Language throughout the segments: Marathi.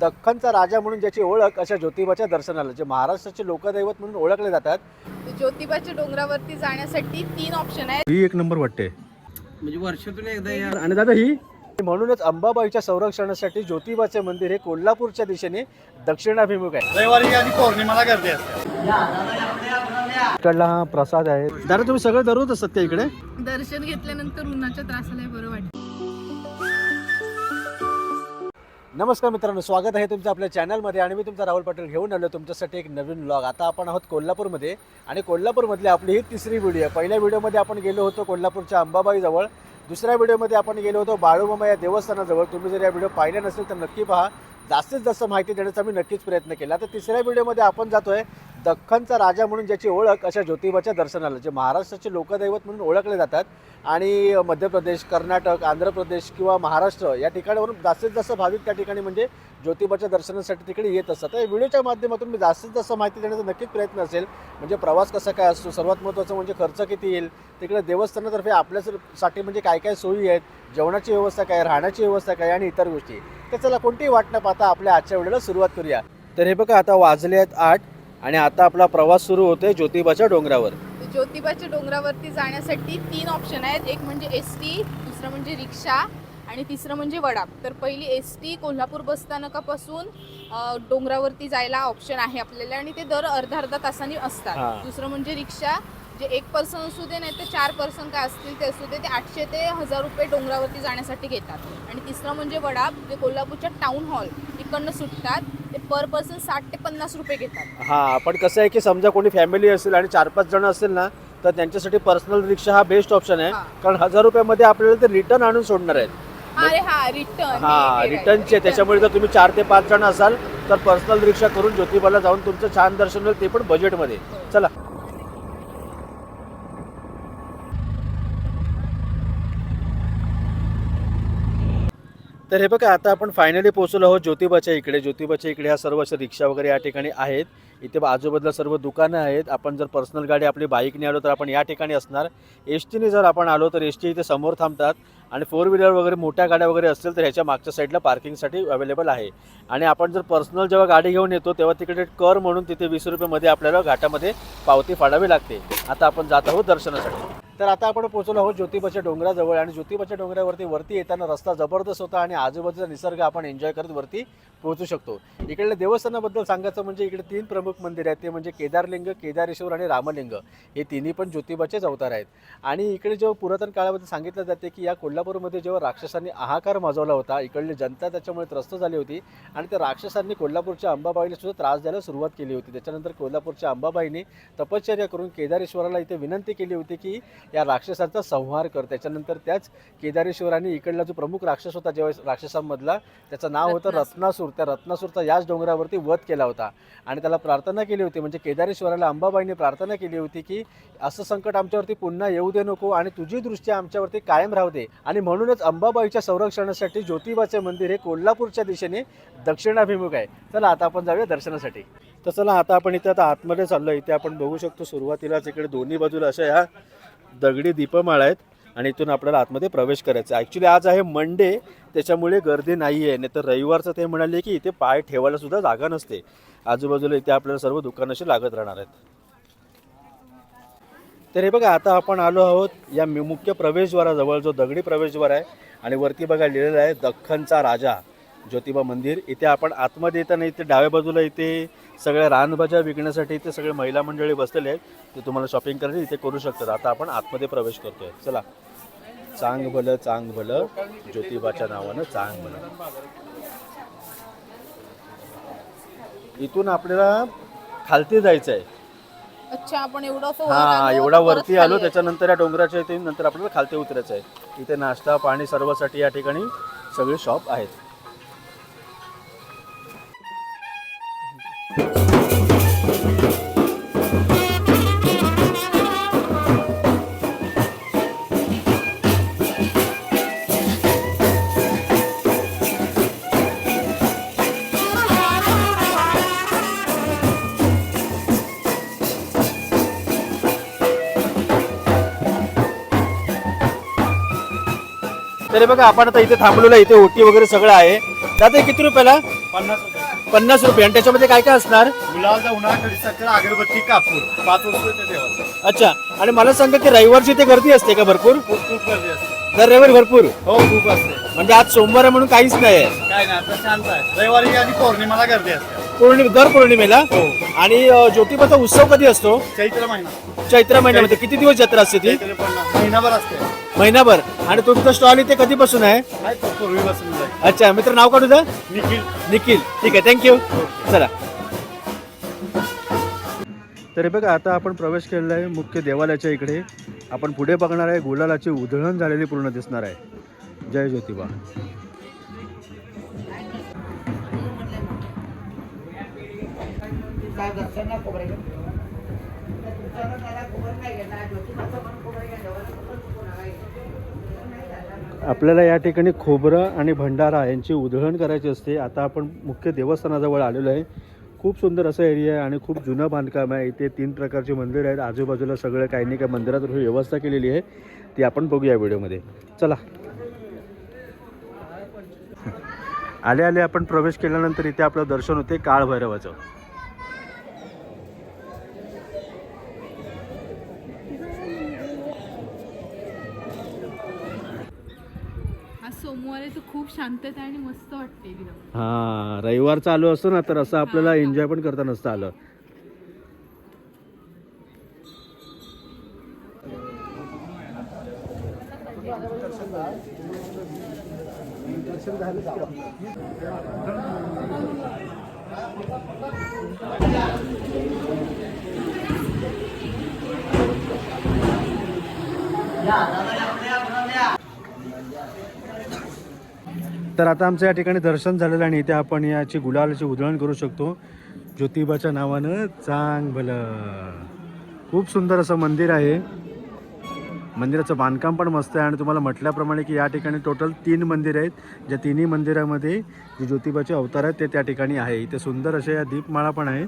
दख्खनचा राजा म्हणून ज्याची ओळख अशा ज्योतिबाच्या दर्शनाला जे महाराष्ट्राचे लोकदैवत म्हणून ओळखले जातात. ज्योतिबाच्या डोंगरावरती जाण्यासाठी तीन ऑप्शन आहेत. ही एक नंबर वाटते. म्हणजे वर्षातून एकदा या आणि दादा ही? म्हणूनच अंबाबाईच्या संरक्षणासाठी ज्योतिबाचे मंदिर हे कोल्हापूरच्या दिशेने दक्षिणाभिमुख आहे. रविवारी आणि पौर्णिमाला गर्दी असते. इकडला हा प्रसाद आहे. दादा तुम्ही सगळं दररोज असतात का इकडे? दर्शन घेतल्यानंतर उन्हाच्या त्रासाला बरं वाटतं. नमस्कार मित्रांनो स्वागत आहे तुमचं आपल्या चॅनलमध्ये आणि मी तुमचा राहुल पाटील घेऊन आलो तुमच्यासाठी एक नवीन ब्लॉग आता आपण आहोत कोल्हापूरमध्ये आणि कोल्हापूरमधली आपली ही तिसरी व्हिडिओ आहे पहिल्या व्हिडिओमध्ये आपण गेलो होतो कोल्हापूरच्या अंबाबाईजवळ. दुसऱ्या व्हिडिओमध्ये आपण गेलो होतो बाळूमामा या देवस्थानाजवळ. तुम्ही जर या व्हिडिओ पाहिले नसेल तर नक्की पहा. जास्तीत जास्त माहिती देण्याचा मी नक्कीच प्रयत्न केला. तर तिसऱ्या व्हिडिओमध्ये आपण जातो आहे दख्खनचा राजा म्हणून ज्याची ओळख अशा ज्योतिबाच्या दर्शनाला जे महाराष्ट्राचे लोकदैवत म्हणून ओळखले जातात. आणि मध्य प्रदेश कर्नाटक आंध्र प्रदेश किंवा महाराष्ट्र या ठिकाणावरून जास्तीत जास्त भाविक त्या ठिकाणी म्हणजे ज्योतिबाच्या दर्शनासाठी तिकडे येत असतात. तर या व्हिडिओच्या माध्यमातून मी जास्तीत जास्त माहिती देण्याचा नक्कीच प्रयत्न असेल. म्हणजे प्रवास कसा काय असतो सर्वात महत्त्वाचं म्हणजे खर्च किती येईल तिकडे देवस्थानातर्फे आपल्यासाठी म्हणजे काय काय सोयी आहेत जेवणाची व्यवस्था काय राहण्याची व्यवस्था काय आणि इतर गोष्टी. तर चला कोणतीही वाट न पाहता आपल्या आजच्या व्हिडिओला सुरुवात करूया. तर हे बघा आता वाजले आहेत आठ. आणि आता आपला प्रवास सुरू होतोय ज्योतिबाच्या डोंगरावर. ज्योतिबाच्या डोंगरावरती जाण्यासाठी तीन ऑप्शन आहेत. एक म्हणजे एस टी दुसरं म्हणजे रिक्षा आणि तिसरं म्हणजे वडाप. तर पहिली एस टी कोल्हापूर बस स्थानकापासून अ, डोंगरावरती जायला ऑप्शन आहे आपल्याला आणि ते दर अर्धा अर्धा तासांनी. असतात. दुसरं म्हणजे रिक्षा जे एक पर्सन असू दे नाही तर चार पर्सन काय असतील ते असू दे ते आठशे ते हजार रुपये डोंगरावरती जाण्यासाठी घेतात. आणि तिसरं म्हणजे वडाप जे कोल्हापूरच्या टाऊन हॉल इकडनं सुटतात. पर पर्सन साठ ते पन्नास रुपये घेतात. हा पण कसं आहे की समजा कोणी फॅमिली असेल आणि चार पाच जण असेल ना तर त्यांच्यासाठी पर्सनल रिक्षा हा बेस्ट ऑप्शन आहे. कारण हजार रुपयामध्ये आपल्याला ते रिटर्न आणून सोडणार आहेत. अरे हा रिटर्न हा रिटर्नचे त्याच्यामुळे जर तुम्ही चार ते पाच जण असाल तर पर्सनल रिक्षा करून ज्योतिबाला जाऊन तुमचं छान दर्शन होईल ते पण बजेटमध्ये चला. तर हे बघा आता आपण फायनली पोहोचलो आहोत ज्योतिबाच्या इकडे. ज्योतिबाच्या इकडे ह्या सर्व अशा रिक्षा वगैरे या ठिकाणी आहेत. इथे आजूबाजूला सर्व दुकानं आहेत. आपण जर पर्सनल गाडी आपली बाईकने आलो तर आपण या ठिकाणी असणार. एस टीने जर आपण आलो तर एस टी इथे समोर थांबतात. आणि फोर व्हीलर वगैरे मोठ्या गाड्या वगैरे असतील तर ह्याच्या मागच्या साईडला पार्किंगसाठी अवेलेबल आहे. आणि आपण जर पर्सनल जेव्हा गाडी घेऊन येतो तेव्हा तिकडे कर म्हणून तिथे वीस रुपयेमध्ये आपल्याला घाटामध्ये पावती फाडावी लागते. आता आपण जात आहोत दर्शनासाठी. तर आता आपण पोहोचलो आहोत ज्योतिबाच्या डोंगराजवळ आणि ज्योतिबाच्या डोंगरावरती वरती येताना रस्ता जबरदस्त होता आणि आजूबाजूचा निसर्ग आपण एन्जॉय करत वरती पोहोचू शकतो. इकडल्या देवस्थानाबद्दल सांगायचं म्हणजे इकडे तीन प्रमुख मंदिर आहेत. ते म्हणजे केदारलिंग केदारेश्वर आणि रामलिंग. हे तिन्ही पण ज्योतिबाचेच अवतार आहेत. आणि इकडे जेव्हा पुरातन काळामध्ये सांगितलं जाते की या कोल्हापूरमध्ये जेव्हा राक्षसांनी हाहाकार माजवला होता इकडली जनता त्याच्यामुळे त्रस्त झाली होती आणि त्या राक्षसांनी कोल्हापूरच्या अंबाबाईला सुद्धा त्रास द्यायला सुरुवात केली होती. त्याच्यानंतर कोल्हापूरच्या अंबाबाईने तपश्चर्या करून केदारेश्वराला इथे विनंती केली होती की या राक्षसांचा संहार कर. त्याच्यानंतर त्याच केदारेश्वराने इकडला जो प्रमुख राक्षस होता जेव्हा राक्षसांमधला त्याचं नाव होतं रत्नासूर. रत्नासूर. त्या रत्नासूरचा याच डोंगरावरती वध केला होता. आणि त्याला प्रार्थना केली होती. म्हणजे केदारेश्वराला अंबाबाईने प्रार्थना केली होती की असं संकट आमच्यावरती पुन्हा येऊ दे नको आणि तुझी दृष्टी आमच्यावरती कायम राहू दे. आणि म्हणूनच अंबाबाईच्या संरक्षणासाठी ज्योतिबाचे मंदिर हे कोल्हापूरच्या दिशेने दक्षिणाभिमुख आहे. चला आता आपण जाऊया दर्शनासाठी. तर चला आता आपण इथे आता आतमध्ये चाललो इथे आपण बघू शकतो सुरुवातीलाच इकडे दोन्ही बाजूला अशा ह्या दगडी दीपमाळा आहेत आणि इथून आपल्याला आतमध्ये प्रवेश करायचा आहे. ॲक्च्युली आज आहे मंडे त्याच्यामुळे गर्दी नाही आहे. नाही तर रविवारचं ते म्हणाले की इथे पाय ठेवायला सुद्धा जागा नसते. आजूबाजूला इथे आपल्याला सर्व दुकानाशी लागत राहणार आहेत. तर हे बघा आता आपण आलो आहोत या मुख्य प्रवेशद्वाराजवळ जो दगडी प्रवेशद्वार आहे. आणि वरती बघा लिहिलेलं आहे दख्खनचा राजा. ज्योतिबा मंदिर. इथे आपण आतमध्ये येताना इथे डाव्या बाजूला इथे सगळ्या रानभाज्या विकण्यासाठी इथे सगळे महिला मंडळी बसलेले आहेत. ते तुम्हाला शॉपिंग करायची इथे करू शकतात. आता आपण आतमध्ये प्रवेश करतोय. चला. चांग भलं चांग भलं. ज्योतिबाच्या नावानं चांग भलं. इथून आपल्याला खालती जायचं आहे अच्छा आपण एवढं हा एवढा वरती आलो. त्याच्यानंतर या डोंगराच्या इथे नंतर आपल्याला खालती उतरायचं आहे इथे नाश्ता पाणी सर्वसाठी या ठिकाणी सगळे शॉप आहेत. तर बघा आपण आता इथे थांबलेलो. इथे ओटी वगैरे सगळं आहे. दादा हे किती रुपयाला? पन्नास रुपये. पन्नास रुपये. आणि त्याच्यामध्ये काय काय असणार? गुलाल उन्हाळा अगरबत्ती कापूर. पाच वस्तू येते अच्छा. आणि मला सांगा की रविवारची ते गर्दी असते का भरपूर? खूप खूप गर्दी असते. दर रविवारी भरपूर? हो खूप असते. म्हणजे आज सोमवार आहे म्हणून काहीच नाही आहे. काय नाही आता शांत आहे. रविवारी आणि पौर्णिमाला गर्दी असते. पौर्णिमे दर पौर्णिमेला. हो. आणि अ, ज्योतिबाचा उत्सव कधी असतो? चैत्र महिना. चैत्र महिन्यामध्ये. किती दिवस जत्रा असते ती? चैत्र पन्नास. महिनाभर असते. महिनाभर. आणि तुमचं स्टॉल इथे कधीपासून आहे? काय तो पूर्वीपासून जाईल अच्छा मित्र नाव काढू द्या? निखिल. निखिल. ठीक आहे थँक्यू चला. तरी बघा आता आपण प्रवेश केलेला आहे मुख्य देवालयाच्या इकडे. आपण पुढे बघणार आहे गुलालाची उधळण झालेली पूर्ण दिसणार आहे. जय ज्योतिबा. आपल्याला या ठिकाणी खोबरं आणि भंडारा यांची उधळण करायची असते. आता आपण मुख्य देवस्थानाजवळ आलेलो आहे. खूप सुंदर असा एरिया आहे आणि खूप जुनं बांधकाम आहे. इथे तीन प्रकारचे मंदिर आहेत. आजूबाजूला सगळं काही नाही. काही मंदिरात व्यवस्था केलेली आहे. ती आपण बघूया व्हिडिओमध्ये. चला. आले आले. आपण प्रवेश केल्यानंतर इथे आपलं दर्शन होते काळभैरवाचं. सोमवार आहे तर खूप शांतता आणि मस्त वाटते एकदम हां रविवार चालू असतो ना तर असं आपल्याला एन्जॉय पण करता नसतं आलं. तर आता आमचं या ठिकाणी दर्शन झालेलं आणि इथे आपण याची गुलालाची उधळण करू शकतो. ज्योतिबाच्या नावानं चांग भलं खूप सुंदर असं मंदिर आहे. मंदिराचं बांधकाम पण मस्त आहे आणि तुम्हाला म्हटल्याप्रमाणे की या ठिकाणी टोटल तीन मंदिर आहेत. ज्या तिन्ही मंदिरामध्ये जे ज्योतिबाचे अवतार आहेत ते त्या ठिकाणी आहे. इथे सुंदर अशा या दीपमाळा पण आहे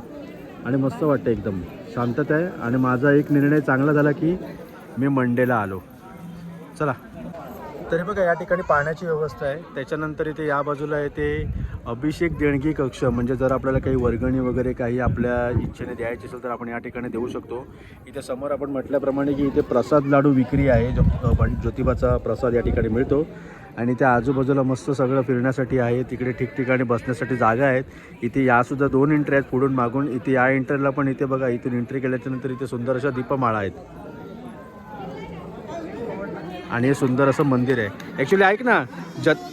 आणि मस्त वाटतं एकदम. शांतता आहे. आणि माझा एक निर्णय चांगला झाला की मी मंडेला आलो. चला. तरी बघा या ठिकाणी पाण्याची व्यवस्था आहे. त्याच्यानंतर इथे या बाजूला आहे ते अभिषेक देणगी कक्ष. म्हणजे जर आपल्याला काही वर्गणी वगैरे काही आपल्या इच्छेने द्यायची असेल तर आपण या ठिकाणी देऊ शकतो. इथे समोर आपण म्हटल्याप्रमाणे की इथे प्रसाद लाडू विक्री आहे. जो पण ज्योतिबाचा प्रसाद या ठिकाणी मिळतो. आणि त्या आजूबाजूला मस्त सगळं फिरण्यासाठी आहे. तिकडे ठिकठिकाणी बसण्यासाठी जागा आहेत. इथे यासुद्धा दोन एंट्री आहेत पुढून मागून. इथे या एंट्रीला पण इथे बघा इथून एंट्री केल्याच्यानंतर इथे सुंदर अशा दीपमाळा आहेत. आणि हे सुंदर असं मंदिर आहे. ॲक्च्युली ऐक ना जत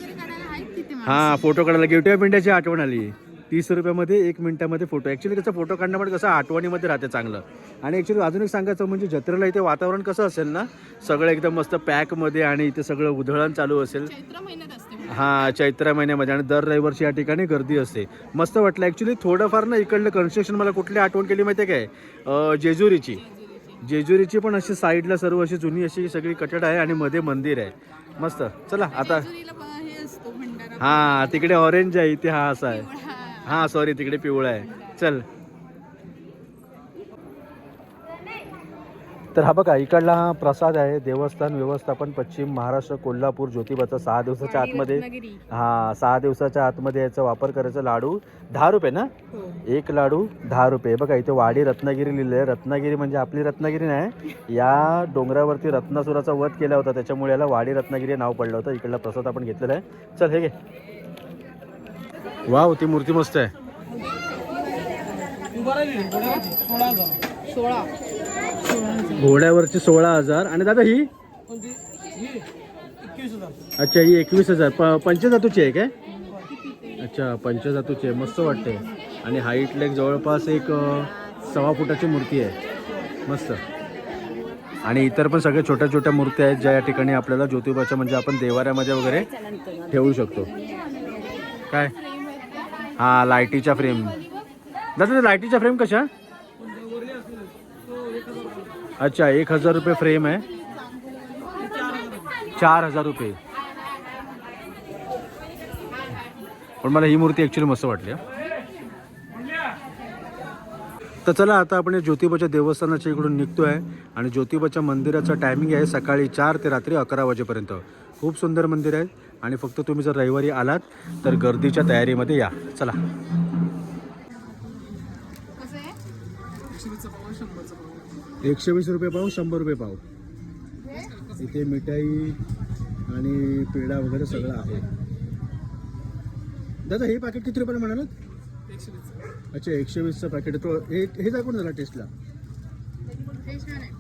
हां फोटो काढायला गिवट्या पिंड्याची आठवण आली. तीस रुपयामध्ये एक मिनिटामध्ये फोटो ॲक्च्युली कसं फोटो काढणं पण कसं आठवणीमध्ये राहते चांगलं. आणि ॲक्च्युली अजून एक सांगायचं म्हणजे जत्रेला इथे वातावरण कसं असेल ना सगळं एकदम मस्त पॅकमध्ये आणि इथे सगळं उधळण चालू असेल. हां चैत्र महिन्यामध्ये आणि दर रविवारची या ठिकाणी गर्दी असते. मस्त वाटलं. ॲक्च्युली थोडंफार ना इकडलं कन्स्ट्रक्शन मला कुठली आठवण केली माहिती आहे काय जेजुरीची. जेजुरीची पण अशी साईडला सर्व अशी जुनी अशी सगळी कटड आहे आणि मध्ये मंदिर आहे. मस्त. चला आता हे तिकडे ऑरेंज आहे इथे हा असा आहे. हां सॉरी तिकडे पिवळा आहे. चल. तर हा बघा इकडला हा प्रसाद आहे देवस्थान व्यवस्थापन पश्चिम महाराष्ट्र कोल्हापूर ज्योतिबाचा सहा दिवसाच्या आतमध्ये. हा सहा दिवसाच्या आतमध्ये याचा वापर करायचा लाडू. दहा रुपये ना? हो. एक लाडू दहा रुपये. बघा इथे वाडी रत्नागिरी लिहिलं आहे रत्नागिरी म्हणजे आपली रत्नागिरी नाही. या डोंगरावरती रत्नासुराचा वध केला होता. त्याच्यामुळे याला वाडी रत्नागिरी हे नाव पडलं होतं. इकडला प्रसाद आपण घेतलेला आहे. चल हे घे. वाव ती मूर्ती मस्त आहे. सोळा. घोड्यावरची सोळा हजार. आणि दादा ही? अच्छा ही एकवीस हजार. प पंचधातूची आहे काय? अच्छा पंचधातूची आहे. मस्त वाटते. आणि हाईट लेक जवळपास एक सव्वा फुटाची मूर्ती आहे. मस्त. आणि इतर पण सगळ्या छोट्या छोट्या मूर्त्या आहेत ज्या या ठिकाणी आपल्याला ज्योतिबाच्या म्हणजे आपण देवाऱ्यामध्ये वगैरे ठेवू शकतो. काय? हा लाईटीच्या फ्रेम. दादा ते लाईटीच्या फ्रेम कशा? अच्छा एक हजार रुपये फ्रेम आहे. चार हजार रुपये. पण मला ही मूर्ती ॲक्च्युली मस्त वाटली तर चला आता आपण ज्योतिबाच्या देवस्थानाच्या इकडून निघतोय आणि ज्योतिबाच्या मंदिराचा टायमिंग आहे सकाळी चार ते रात्री अकरा वाजेपर्यंत. खूप सुंदर मंदिर आहे आणि फक्त तुम्ही जर रविवारी आलात तर गर्दीच्या तयारीमध्ये या. चला. एकशे वीस रुपये पाव शंभर रुपये पाव. इथे मिठाई आणि पेढा वगैरे सगळं आहे. दादा हे पॅकेट किती रुपयाला म्हणालात अच्छा एकशे वीसचं पॅकेट आहे. तो हे हे दाखवून झाला टेस्टला छान आहे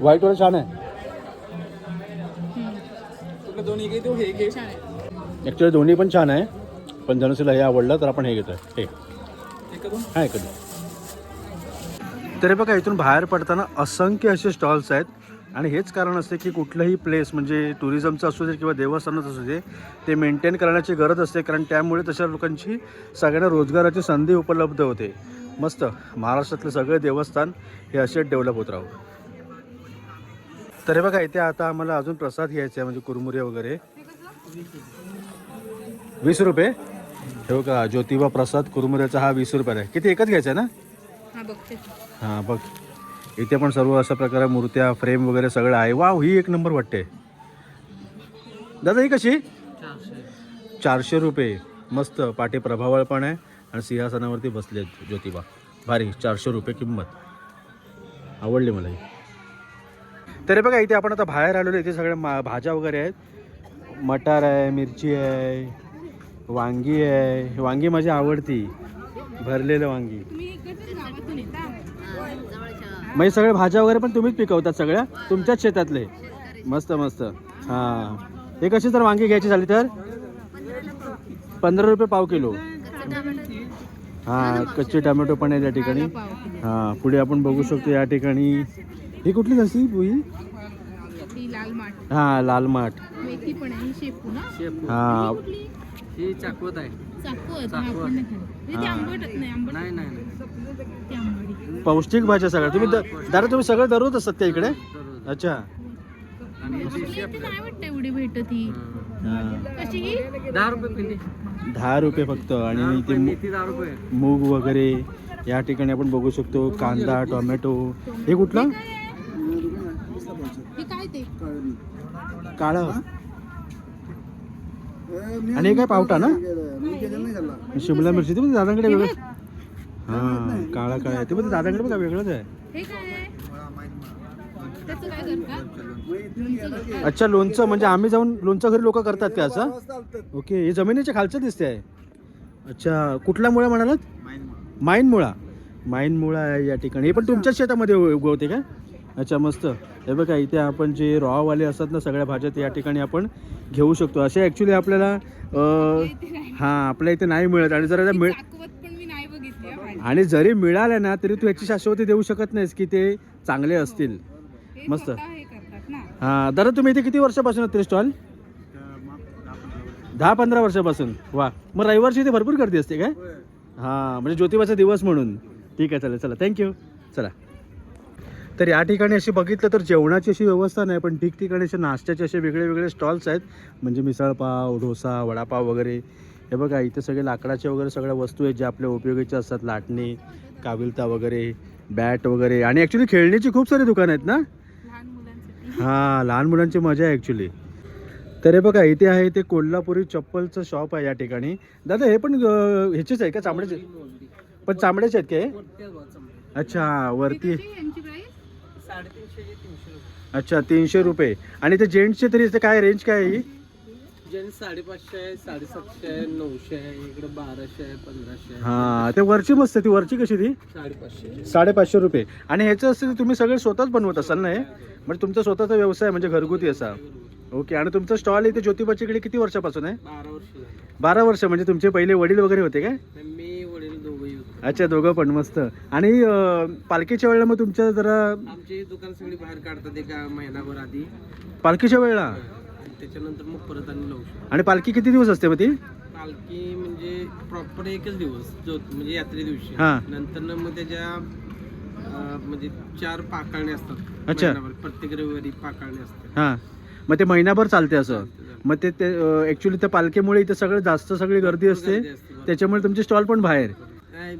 व्हाईटवाला छान आहे छान आहे. ॲक्च्युली दोन्ही पण छान आहे. पण जनसेला हे आवडलं तर आपण हे घेतोय. हे. हा कधी तरी बघा इथून बाहेर पडताना असंख्य असे स्टॉल्स आहेत. आणि हेच कारण असते की कुठलंही प्लेस म्हणजे टुरिझमचं असू दे किंवा देवस्थानाचं असू दे ते मेंटेन करण्याची गरज असते. कारण त्यामुळे तशा लोकांची सगळ्यांना रोजगाराची संधी उपलब्ध होते. मस्त. महाराष्ट्रातले सगळे देवस्थान हे असेच डेव्हलप होत राहू. तरी बघा इथे आता आम्हाला अजून प्रसाद घ्यायचा आहे म्हणजे कुरमुरे वगैरे. वीस रुपये? हे बघा ज्योतिबा प्रसाद कुरमुऱ्याचा हा वीस रुपयाला आहे. किती? एकच घ्यायचा आहे ना? हा बघते. हां बघ. इथे पण सर्व अशा प्रकारे मूर्त्या फ्रेम वगैरे सगळं आहे. वाव ही एक नंबर वाटते. दादा ही कशी? चारशे रुपये. मस्त. पाठी प्रभावळ पण आहे आणि सिंहासनावरती बसलेत ज्योतिबा. भारी चारशे रुपये किंमत. आवडली मला ही. तरी बघा इथे आपण आता बाहेर आलेलो इथे सगळ्या मा भाज्या वगैरे आहेत. मटार आहे मिरची आहे. वांगी आहे. वांगी माझी आवडती. भरलेलं वांगी. म्हणजे सगळ्या भाज्या वगैरे पण तुम्हीच पिकवतात सगळ्या? तुमच्याच शेतातले? मस्त मस्त. हां. हे कशी जर वांगी घ्यायची झाली तर? पंधरा रुपये पाव किलो. हां कच्चे टोमॅटो पण आहे या ठिकाणी. हां पुढे आपण बघू शकतो या ठिकाणी. ही कुठली जशी पुई ही लाल माठ. हां. ही चाकवत आहे. चाकू आहे चाकू आपण नाही खात. हे ते आंबट नाही आंबट नाही नाही नाही. ते आंबट पौष्टिक भाज्या सगळ्या. तुम्ही द- दादा तुम्ही सगळं दररोज असतात त्या इकडे? दररोज. अच्छा. आणि ही आपल्या शेप इथे नाही वाटतं एवढी भेटत ही हां. कशी ही? दहा रुपये पिंडी. दहा रुपये फक्त आणि इथे मु- मेथी दहा रुपये. मूग वगैरे या ठिकाणी आपण बघू शकतो. कांदा टोमॅटो. हे कुठलं? हे काय ते? काळं. आणि हे काय पावटा ना? शिमला मिरची ते पण दादांकडे वेगळं हां काळा काळा आहे. ते पण दादांकडे बघा वेगळंच आहे. हे अच्छा लोणचं म्हणजे आम्ही जाऊन लोणचं घरी लोक करतात का असं? ओके हे जमिनीच्या खालचं दिसते आहे अच्छा कुठला मुळा म्हणालात? माईन मुळा माईन मुळा आहे या ठिकाणी. हे पण तुमच्याच शेतामध्ये उग- उगवते का? अच्छा मस्त. हे बघा इथे आपण जे रॉवाले असतात ना सगळ्या भाज्या ते या ठिकाणी आपण घेऊ शकतो. असे ॲक्च्युली आपल्याला हां आपल्या इथे नाही मिळत. आणि जर मिळ चाकवत पण मी नाही बघितली हा भाजी. आणि जरी मिळाल्या ना तरी तू याची शाश्वती देऊ शकत नाहीस की ते चांगले असतील. हे मस्त. स्वतः हे करतात ना. हां दादा तुम्ही इथे किती वर्षापासून आहेत स्टॉल? दहा पंधरा वर्षापासून. वा. मग रविवारची इथे भरपूर गर्दी असते काय? हां म्हणजे ज्योतिबाचा दिवस म्हणून. ठीक आहे चालेल चला. थँक्यू चला. तर या ठिकाणी अशी बघितलं तर जेवणाची अशी व्यवस्था नाही पण ठिकठिकाणी असे नाश्त्याचे असे वेगळे वेगळे स्टॉल्स आहेत. म्हणजे मिसळपाव डोसा वडापाव वगैरे. हे बघा इथे सगळे लाकडाच्या वगैरे सगळ्या वस्तू आहेत ज्या आपल्या उपयोगीच्या असतात. लाटणे काविलता वगैरे बॅट वगैरे. आणि ॲक्च्युली खेळण्याची खूप सारी दुकानं आहेत ना? हां लहान मुलांची मजा आहे ॲक्च्युली तर हे बघा इथे आहे ते कोल्हापुरी चप्पलचं शॉप आहे या ठिकाणी. दादा हे पण ह्याचेच आहे का? चामड्याचे? पण चामड्याचे आहेत का हे? अच्छा वरती कशी यांची प्राइस साडेतीनशे तीनशे रुपये अच्छा तीनशे रुपये. आणि ते जेंट्सचे तरी ते काय रेंज काय आहे ही? जेंट्स साडेपाचशे आहे साडेसातशे आहे नऊशे आहे इकडे बाराशे आहे पंधराशे आहे. हां ते वरची मस्त ती वरची कशी ती? साडेपाचशे. साडेपाचशे रुपये. आणि ह्याचं असं ते तुम्ही सगळे स्वतःच बनवत असाल ना हे? म्हणजे तुमचा स्वतःचा व्यवसाय म्हणजे घरगुती असा. ओके आणि तुमचं स्टॉल इथे ज्योतिबाच्या इकडे किती वर्षापासून आहे? बारा वर्ष झाली. बारा वर्ष म्हणजे तुमचे पहिले वडील वगैरे होते काय आणि मी वडील दोघंही होतो अच्छा दोघं पण मस्त. आणि अं, पालखीच्या वेळेला मग तुमच्या जरा आमची दुकान सगळी बाहेर काढतात एका महिनाभर आधी. पालखीच्या वेळेला? आणि त्याच्यानंतर मग परत आणि लावू शकतो. आणि पालखी किती दिवस असते मग ती? पालखी म्हणजे प्रॉपर एकच दिवस जो म्हणजे यात्रे दिवशी. हा. नंतर मग त्याच्या अं, म्हणजे चार पाकाळणे असतात. अच्छा. महिनाभर. प्रत्येक रविवारी पाकाळणे असतात. हां. मग ते महिनाभर चालते असं. मग ते ते ॲक्च्युली त्या पालखीमुळे इथे सगळं जास्त सगळी गर्दी असते. गर्दी असते. त्याच्यामुळे तुमचे स्टॉल पण बाहेर. काय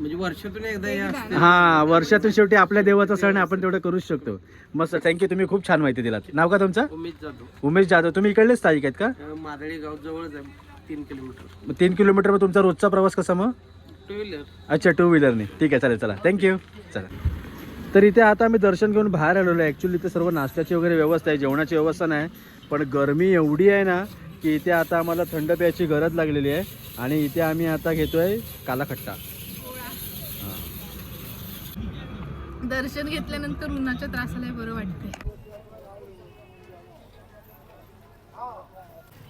म्हणजे वर्षातून एकदा हे हा वर्षातून शेवटी आपल्या देवाचा सण आहे, आपण तेवढं करूच शकतो. मस्त थँक्यू तुम्ही खूप छान माहिती दिलात. नाव का तुमचं? उमेद जातो उमेश जाधव. तुम्ही इकडलेच स्थायिक आहेत का? मादळी गाव जवळच आहे तीन किलोमीटर. मग तीन किलोमीटर मग तुमचा रोजचा प्रवास कसा मग? टू व्हीलर अच्छा टू व्हीलरने ठीक आहे चालेल चला. थँक्यू चला. तर इथे आता आम्ही दर्शन घेऊन बाहेर आलेलो आहे. ॲक्च्युली इथे सर्व नाश्त्याची वगैरे व्यवस्था आहे जेवणाची व्यवस्था नाही. पण गरमी एवढी आहे ना की इथे आता आम्हाला थंड प्यायची गरज लागलेली आहे. आणि इथे आम्ही आता घेतोय काला खट्टा. दर्शन घेतल्यानंतर उन्हाच्या त्रासाला बरं वाटते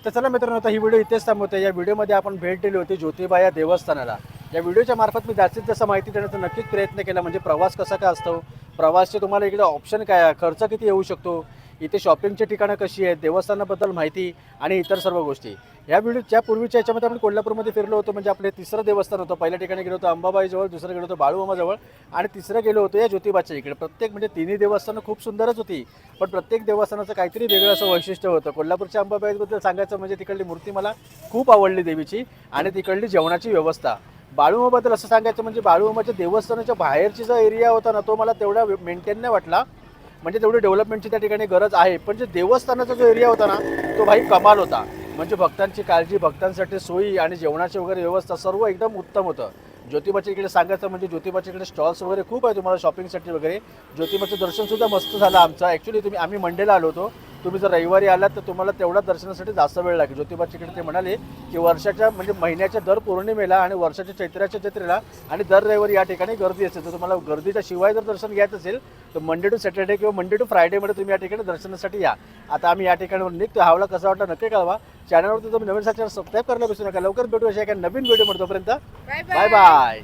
तर चला मित्रांनो आता ही व्हिडिओ इथेच थांबवते या व्हिडिओमध्ये आपण भेट दिली होती ज्योतिबा या देवस्थानाला. या व्हिडिओच्या मार्फत मी जास्तीत जास्त माहिती देण्याचा नक्कीच प्रयत्न केला म्हणजे प्रवास कसा काय असतो? प्रवासचे तुम्हाला इकडे ऑप्शन काय? खर्च किती येऊ शकतो? इथे शॉपिंगची ठिकाणं कशी आहेत देवस्थानाबद्दल माहिती आणि इतर सर्व गोष्टी. या व्हिडिओच्या पूर्वीच्या याच्यामध्ये आपण कोल्हापूरमध्ये फिरलो होतो म्हणजे आपले तिसरं देवस्थान होतं. पहिल्या ठिकाणी गेलो होतो अंबाबाईजवळ दुसरं गेलो होतो बाळूमामाजवळ आणि तिसरं गेलो होतो या ज्योतिबाच्या इकडे. प्रत्येक म्हणजे तिन्ही देवस्थानं खूप सुंदरच होती पण प्रत्येक देवस्थानाचं काहीतरी वेगळं असं वैशिष्ट्य होतं. कोल्हापूरच्या अंबाबाईबद्दल सांगायचं म्हणजे तिकडली मूर्ती मला खूप आवडली देवीची आणि तिकडली जेवणाची व्यवस्था. बाळूमाबद्दल असं सांगायचं म्हणजे बाळूमाच्या देवस्थानाच्या बाहेरची जो एरिया होता ना तो मला तेवढा मेंटेन नाही वाटला. म्हणजे तेवढी डेव्हलपमेंटची त्या ठिकाणी गरज आहे. पण जे देवस्थानाचा जो एरिया होता ना तो भाई कमाल होता. म्हणजे भक्तांची काळजी भक्तांसाठी सोयी आणि जेवणाची वगैरे व्यवस्था सर्व एकदम उत्तम होतं. ज्योतिबाच्या इकडे सांगायचं म्हणजे ज्योतिबाच्या इकडे स्टॉल्स वगैरे खूप आहे तुम्हाला शॉपिंगसाठी वगैरे. ज्योतिबाचं दर्शनसुद्धा मस्त झालं आमचं. ॲक्च्युली तुम्ही आम्ही मंडेला आलो होतो. तुम्ही जर रविवारी आलात तर तुम्हाला तेवढा दर्शनासाठी जास्त वेळ लागेल. ज्योतिबाच्या इकडे ते म्हणाले की वर्षाच्या म्हणजे महिन्याच्या दर पौर्णिमेला आणि वर्षाच्या चैत्राच्या जत्रेला आणि दर रविवारी या ठिकाणी गर्दी असते. तर तुम्हाला गर्दीच्या शिवाय जर दर्शन घ्यायचं असेल तर मंडे टू सॅटर्डे किंवा मंडे टू फ्रायडेमध्ये तुम्ही या ठिकाणी दर्शनासाठी या. आता आम्ही या ठिकाणी निघतो. हावला कसा वाटला नक्की कळवा. चॅनलवरती तुम्ही नवीन चॅनल सबस्क्राईब करायला विसरू नका. लवकर भेटू अशा एका नवीन व्हिडिओ तोपर्यंत. Bye bye